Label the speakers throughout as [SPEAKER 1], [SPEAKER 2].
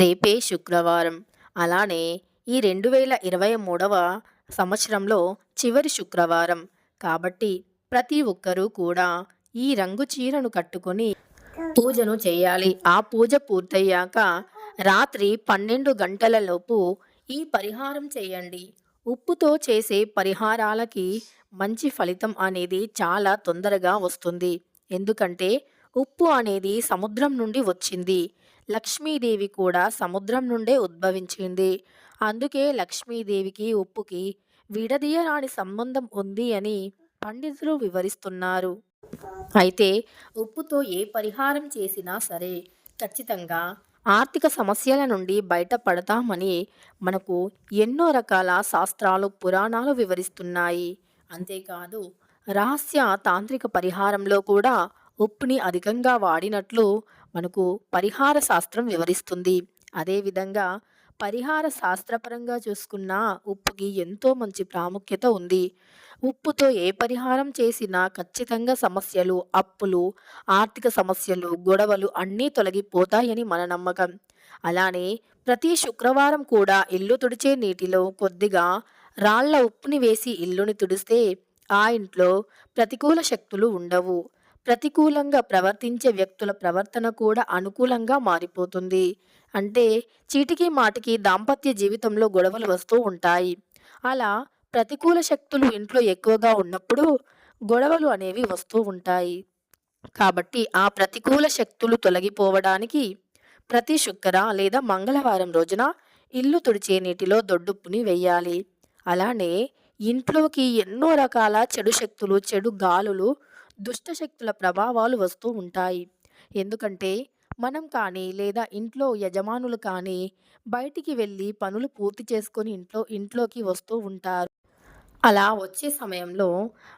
[SPEAKER 1] రేపే శుక్రవారం. అలానే ఈ 2023వ సంవత్సరంలో చివరి శుక్రవారం. కాబట్టి ప్రతి ఒక్కరూ కూడా ఈ రంగు చీరను కట్టుకొని పూజను చేయాలి. ఆ పూజ పూర్తయ్యాక రాత్రి 12 గంటలలోపు ఈ పరిహారం చేయండి. ఉప్పుతో చేసే పరిహారాలకి మంచి ఫలితం అనేది చాలా తొందరగా వస్తుంది. ఎందుకంటే ఉప్పు అనేది సముద్రం నుండి వచ్చింది. లక్ష్మీదేవి కూడా సముద్రం నుండే ఉద్భవించింది. అందుకే లక్ష్మీదేవికి, ఉప్పుకి విడదీయరాని సంబంధం ఉంది అని పండితులు వివరిస్తున్నారు. అయితే ఉప్పుతో ఏ పరిహారం చేసినా సరే ఖచ్చితంగా ఆర్థిక సమస్యల నుండి బయటపడతామని మనకు ఎన్నో రకాల శాస్త్రాలు, పురాణాలు వివరిస్తున్నాయి. అంతేకాదు రహస్య తాంత్రిక పరిహారంలో కూడా ఉప్పుని అధికంగా వాడినట్లు మనకు పరిహార శాస్త్రం వివరిస్తుంది. అదేవిధంగా పరిహార శాస్త్రపరంగా చూసుకున్నా ఉప్పుకి ఎంతో మంచి ప్రాముఖ్యత ఉంది. ఉప్పుతో ఏ పరిహారం చేసినా ఖచ్చితంగా సమస్యలు, అప్పులు, ఆర్థిక సమస్యలు, గొడవలు అన్నీ తొలగిపోతాయని మన నమ్మకం. అలానే ప్రతి శుక్రవారం కూడా ఇల్లు తుడిచే నీటిలో కొద్దిగా రాళ్ళ ఉప్పుని వేసి ఇల్లుని తుడిస్తే ఆ ఇంట్లో ప్రతికూల శక్తులు ఉండవు. ప్రతికూలంగా ప్రవర్తించే వ్యక్తుల ప్రవర్తన కూడా అనుకూలంగా మారిపోతుంది. అంటే చీటికి మాటికి దాంపత్య జీవితంలో గొడవలు వస్తూ ఉంటాయి. అలా ప్రతికూల శక్తులు ఇంట్లో ఎక్కువగా ఉన్నప్పుడు గొడవలు అనేవి వస్తూ ఉంటాయి. కాబట్టి ఆ ప్రతికూల శక్తులు తొలగిపోవడానికి ప్రతి శుక్ర లేదా మంగళవారం రోజున ఇల్లు తుడిచే నీటిలో దొడ్డుప్పుని వెయ్యాలి. అలానే ఇంట్లోకి ఎన్నో రకాల చెడు శక్తులు, చెడు గాలులు, దుష్ట శక్తుల ప్రభావాలు వస్తూ ఉంటాయి. ఎందుకంటే మనం కానీ లేదా ఇంట్లో యజమానులు కానీ బయటికి వెళ్ళి పనులు పూర్తి చేసుకొని ఇంట్లో ఇంట్లోకి వస్తూ ఉంటారు. అలా వచ్చే సమయంలో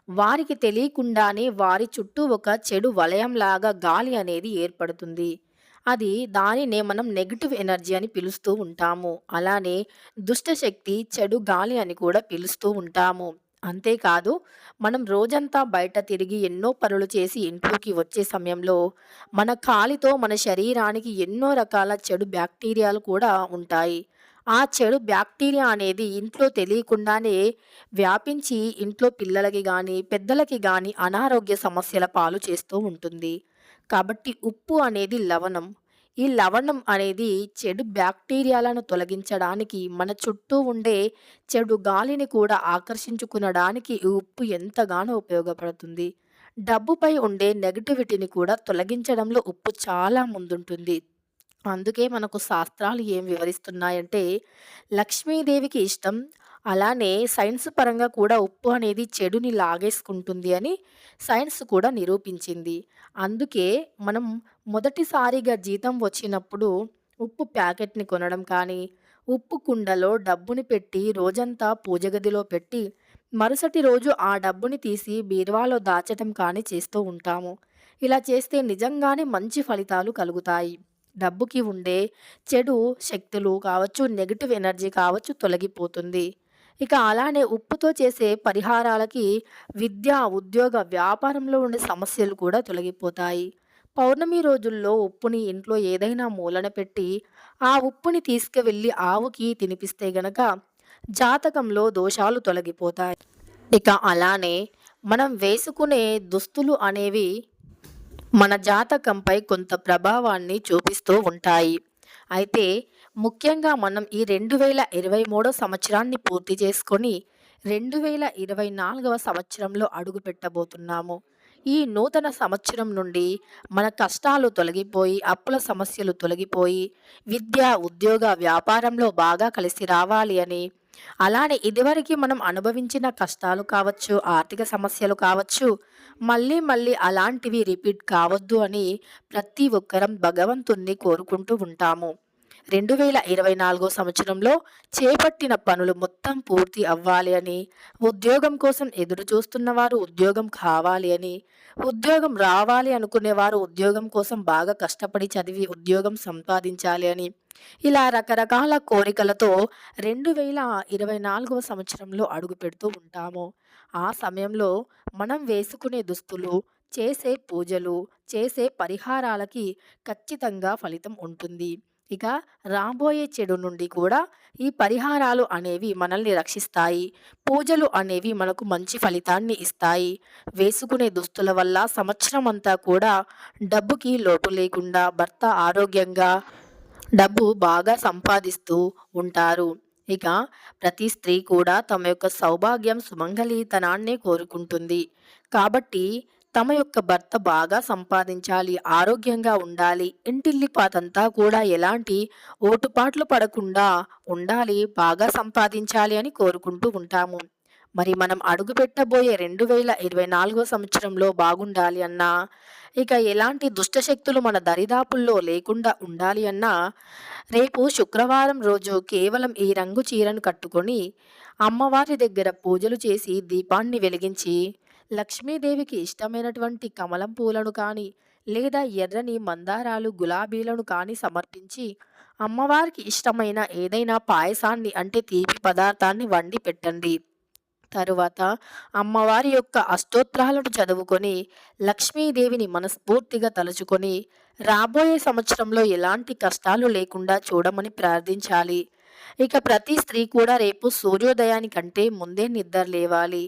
[SPEAKER 1] వారికి తెలియకుండానే వారి చుట్టూ ఒక చెడు వలయంలాగా గాలి అనేది ఏర్పడుతుంది. అది దానినే మనం నెగిటివ్ ఎనర్జీ అని పిలుస్తూ ఉంటాము. అలానే దుష్టశక్తి చెడు గాలి అని కూడా పిలుస్తూ ఉంటాము. అంతేకాదు మనం రోజంతా బయట తిరిగి ఎన్నో పనులు చేసి ఇంట్లోకి వచ్చే సమయంలో మన కాలితో మన శరీరానికి ఎన్నో రకాల చెడు బ్యాక్టీరియాలు కూడా ఉంటాయి. ఆ చెడు బ్యాక్టీరియా అనేది ఇంట్లో తెలియకుండానే వ్యాపించి ఇంట్లో పిల్లలకి కానీ పెద్దలకి కానీ అనారోగ్య సమస్యల పాలు చేస్తూ ఉంటుంది. కాబట్టి ఉప్పు అనేది లవణం. ఈ లవణం అనేది చెడు బ్యాక్టీరియాలను తొలగించడానికి, మన చుట్టూ ఉండే చెడు గాలిని కూడా ఆకర్షించుకునడానికి ఈ ఉప్పు ఎంతగానో ఉపయోగపడుతుంది. డబ్బుపై ఉండే నెగటివిటీని కూడా తొలగించడంలో ఉప్పు చాలా ముందుంటుంది. అందుకే మనకు శాస్త్రాలు ఏం వివరిస్తున్నాయంటే లక్ష్మీదేవికి ఇష్టం. అలానే సైన్స్ పరంగా కూడా ఉప్పు అనేది చెడుని లాగేసుకుంటుంది అని సైన్స్ కూడా నిరూపించింది. అందుకే మనం మొదటిసారిగా జీతం వచ్చినప్పుడు ఉప్పు ప్యాకెట్‌ని కొనడం కానీ, ఉప్పు కుండలో డబ్బుని పెట్టి రోజంతా పూజ గదిలో పెట్టి, మరుసటి రోజు ఆ డబ్బుని తీసి బీరువాలో దాచటం కానీ చేస్తూ ఉంటాము. ఇలా చేస్తే నిజంగానే మంచి ఫలితాలు కలుగుతాయి. డబ్బుకి ఉండే చెడు శక్తులు కావచ్చు, నెగిటివ్ ఎనర్జీ కావచ్చు తొలగిపోతుంది. ఇక అలానే ఉప్పుతో చేసే పరిహారాలకి విద్య, ఉద్యోగ, వ్యాపారంలో ఉండే సమస్యలు కూడా తొలగిపోతాయి. పౌర్ణమి రోజుల్లో ఉప్పుని ఇంట్లో ఏదైనా మూలన పెట్టి, ఆ ఉప్పుని తీసుకువెళ్ళి ఆవుకి తినిపిస్తే గనక జాతకంలో దోషాలు తొలగిపోతాయి. ఇక అలానే మనం వేసుకునే దుస్తులు అనేవి మన జాతకంపై కొంత ప్రభావాన్ని చూపిస్తూ ఉంటాయి. అయితే ముఖ్యంగా మనం ఈ 2023 సంవత్సరాన్ని పూర్తి చేసుకొని 2024వ సంవత్సరంలో అడుగు పెట్టబోతున్నాము. ఈ నూతన సంవత్సరం నుండి మన కష్టాలు తొలగిపోయి, అప్పుల సమస్యలు తొలగిపోయి, విద్య, ఉద్యోగ, వ్యాపారంలో బాగా కలిసి రావాలి అని, అలానే ఇదివరకు మనం అనుభవించిన కష్టాలు కావచ్చు, ఆర్థిక సమస్యలు కావచ్చు, మళ్ళీ మళ్ళీ అలాంటివి రిపీట్ కావద్దు అని ప్రతి ఒక్కరం భగవంతుణ్ణి కోరుకుంటూ ఉంటాము. 2024 సంవత్సరంలో చేపట్టిన పనులు మొత్తం పూర్తి అవ్వాలి అని, ఉద్యోగం కోసం ఎదురు చూస్తున్నవారు ఉద్యోగం కావాలి అని, ఉద్యోగం రావాలి అనుకునేవారు ఉద్యోగం కోసం బాగా కష్టపడి చదివి ఉద్యోగం సంపాదించాలి అని, ఇలా రకరకాల కోరికలతో 2024వ సంవత్సరంలో అడుగుపెడుతూ ఉంటాము. ఆ సమయంలో మనం వేసుకునే దుస్తులు, చేసే పూజలు, చేసే పరిహారాలకి ఖచ్చితంగా ఫలితం ఉంటుంది. ఇక రాబోయే చెడు నుండి కూడా ఈ పరిహారాలు అనేవి మనల్ని రక్షిస్తాయి. పూజలు అనేవి మనకు మంచి ఫలితాన్ని ఇస్తాయి. వేసుకునే దుస్తుల వల్ల సంవత్సరం అంతా కూడా డబ్బుకి లోటు లేకుండా భర్త ఆరోగ్యంగా డబ్బు బాగా సంపాదిస్తూ ఉంటారు. ఇక ప్రతి స్త్రీ కూడా తమ యొక్క సౌభాగ్యం సుమంగళితనాన్ని కోరుకుంటుంది. కాబట్టి తమ యొక్క భర్త బాగా సంపాదించాలి ఆరోగ్యంగా ఉండాలి ఇంటిల్లిపాతంతా కూడా ఎలాంటి ఓటుపాట్లు పడకుండా ఉండాలి బాగా సంపాదించాలి అని కోరుకుంటూ ఉంటాము. మరి మనం అడుగు పెట్టబోయే రెండు వేల ఇరవై నాలుగో సంవత్సరంలో బాగుండాలి అన్నా ఇక ఎలాంటి దుష్టశక్తులు మన దరిదాపుల్లో లేకుండా ఉండాలి అన్నా రేపు శుక్రవారం రోజు కేవలం ఈ రంగు చీరను కట్టుకొని అమ్మవారి దగ్గర పూజలు చేసి దీపాన్ని వెలిగించి లక్ష్మీదేవికి ఇష్టమైనటువంటి కమలం పూలను కానీ లేదా ఎర్రని మందారాలు గులాబీలను కానీ సమర్పించి అమ్మవారికి ఇష్టమైన ఏదైనా పాయసాన్ని అంటే తీపి పదార్థాన్ని వండి పెట్టండి. తరువాత అమ్మవారి యొక్క అష్టోత్తరాలను చదువుకొని లక్ష్మీదేవిని మనస్ఫూర్తిగా తలుచుకొని రాబోయే సంవత్సరంలో ఎలాంటి కష్టాలు లేకుండా చూడమని ప్రార్థించాలి. ఇక ప్రతి స్త్రీ కూడా రేపు సూర్యోదయానికంటే ముందే నిద్ర లేవాలి.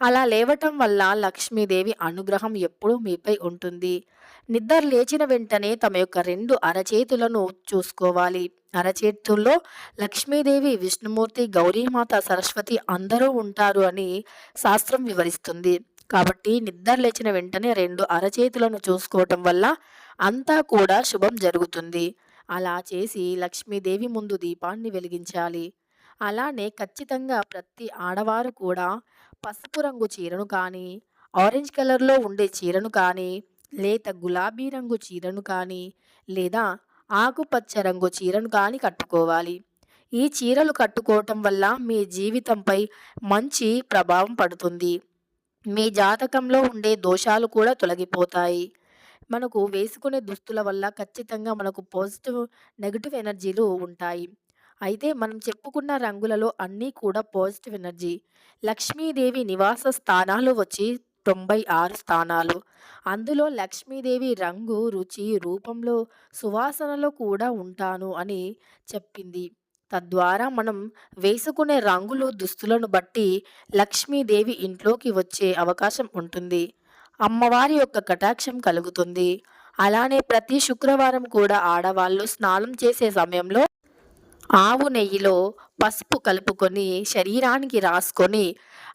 [SPEAKER 1] అలా లేవటం వల్ల లక్ష్మీదేవి అనుగ్రహం ఎప్పుడూ మీపై ఉంటుంది. నిద్ర లేచిన వెంటనే తమ యొక్క రెండు అరచేతులను చూసుకోవాలి. అరచేతుల్లో లక్ష్మీదేవి విష్ణుమూర్తి గౌరీమాత సరస్వతి అందరూ ఉంటారు అని శాస్త్రం వివరిస్తుంది. కాబట్టి నిద్ర లేచిన వెంటనే రెండు అరచేతులను చూసుకోవటం వల్ల అంతా కూడా శుభం జరుగుతుంది. అలా చేసి లక్ష్మీదేవి ముందు దీపాన్ని వెలిగించాలి. అలానే ఖచ్చితంగా ప్రతి ఆడవారు కూడా పసుపు రంగు చీరను కానీ ఆరెంజ్ కలర్లో ఉండే చీరను కానీ లేత గులాబీ రంగు చీరను కానీ లేదా ఆకుపచ్చ రంగు చీరను కానీ కట్టుకోవాలి. ఈ చీరలు కట్టుకోవటం వల్ల మీ జీవితంపై మంచి ప్రభావం పడుతుంది. మీ జాతకంలో ఉండే దోషాలు కూడా తొలగిపోతాయి. మనకు వేసుకునే దుస్తుల వల్ల ఖచ్చితంగా మనకు పాజిటివ్ నెగిటివ్ ఎనర్జీలు ఉంటాయి. అయితే మనం చెప్పుకున్న రంగులలో అన్నీ కూడా పాజిటివ్ ఎనర్జీ. లక్ష్మీదేవి నివాస స్థానాలు వచ్చి తొంభై ఆరు స్థానాలు. అందులో లక్ష్మీదేవి రంగు రుచి రూపంలో సువాసనలో కూడా ఉంటాను అని చెప్పింది. తద్వారా మనం వేసుకునే రంగులు దుస్తులను బట్టి లక్ష్మీదేవి ఇంట్లోకి వచ్చే అవకాశం ఉంటుంది. అమ్మవారి యొక్క కటాక్షం కలుగుతుంది. అలానే ప్రతి శుక్రవారం కూడా ఆడవాళ్ళు స్నానం చేసే సమయంలో ఆవు నెయ్యిలో పసుపు కలుపుకొని శరీరానికి రాసుకొని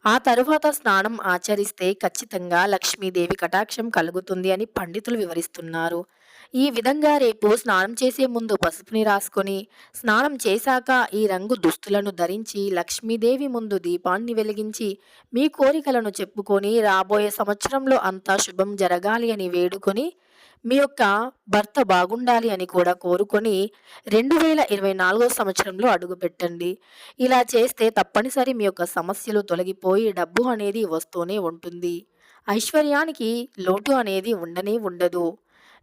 [SPEAKER 1] ఆ తరువాత స్నానం ఆచరిస్తే ఖచ్చితంగా లక్ష్మీదేవి కటాక్షం కలుగుతుంది అని పండితులు వివరిస్తున్నారు. ఈ విధంగా రేపు స్నానం చేసే ముందు పసుపుని రాసుకొని స్నానం చేశాక ఈ రంగు దుస్తులను ధరించి లక్ష్మీదేవి ముందు దీపాన్ని వెలిగించి మీ కోరికలను చెప్పుకొని రాబోయే సంవత్సరంలో అంతా శుభం జరగాలి అని వేడుకొని మీ యొక్క భర్త బాగుండాలి అని కూడా కోరుకొని రెండు వేల ఇరవై నాలుగో సంవత్సరంలో అడుగుపెట్టండి. ఇలా చేస్తే తప్పనిసరి మీ యొక్క సమస్యలు తొలగిపోయి డబ్బు అనేది వస్తూనే ఉంటుంది. ఐశ్వర్యానికి లోటు అనేది ఉండనే ఉండదు.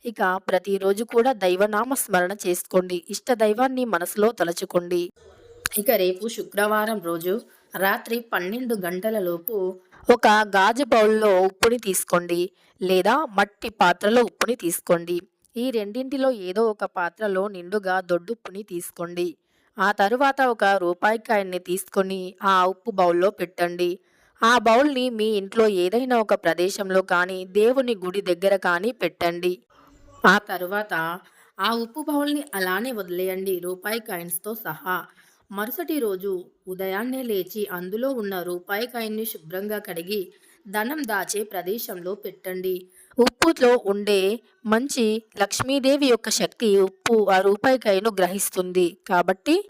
[SPEAKER 1] ఇక ప్రతిరోజు కూడా దైవనామ స్మరణ చేసుకోండి. ఇష్ట దైవాన్ని మనసులో తలచుకోండి. ఇక రేపు శుక్రవారం రోజు రాత్రి పన్నెండు గంటల లోపు ఒక గాజు బౌల్లో ఉప్పుని తీసుకోండి లేదా మట్టి పాత్రలో ఉప్పుని తీసుకోండి. ఈ రెండింటిలో ఏదో ఒక పాత్రలో నిండుగా దొడ్డుప్పుని తీసుకోండి. ఆ తరువాత ఒక రూపాయికాయన్ని తీసుకొని ఆ ఉప్పు బౌల్లో పెట్టండి. ఆ బౌల్ని మీ ఇంట్లో ఏదైనా ఒక ప్రదేశంలో కానీ దేవుని గుడి దగ్గర కానీ పెట్టండి. ఆ తరువాత ఆ ఉప్పు బౌల్ని అలానే వదిలేయండి రూపాయి కాయిన్స్తో సహా. మరుసటి రోజు ఉదయాన్నే లేచి అందులో ఉన్న రూపాయికాయన్ని శుభ్రంగా కడిగి ధనం దాచే ప్రదేశంలో పెట్టండి. ఉప్పులో ఉండే మంచి లక్ష్మీదేవి యొక్క శక్తి ఉప్పు ఆ రూపాయి కాయను గ్రహిస్తుంది. కాబట్టి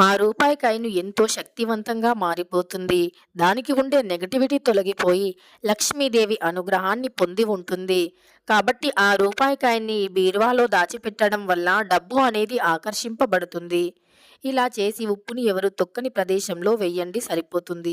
[SPEAKER 1] ఆ రూపాయి కాయను ఎంతో శక్తివంతంగా మారిపోతుంది. దానికి ఉండే నెగటివిటీ తొలగిపోయి లక్ష్మీదేవి అనుగ్రహాన్ని పొంది ఉంటుంది. కాబట్టి ఆ రూపాయికాయని బీరువాలో దాచిపెట్టడం వల్ల డబ్బు అనేది ఆకర్షింపబడుతుంది. ఇలా చేసి ఉప్పుని ఎవరు తొక్కని ప్రదేశంలో వెయ్యండి సరిపోతుంది.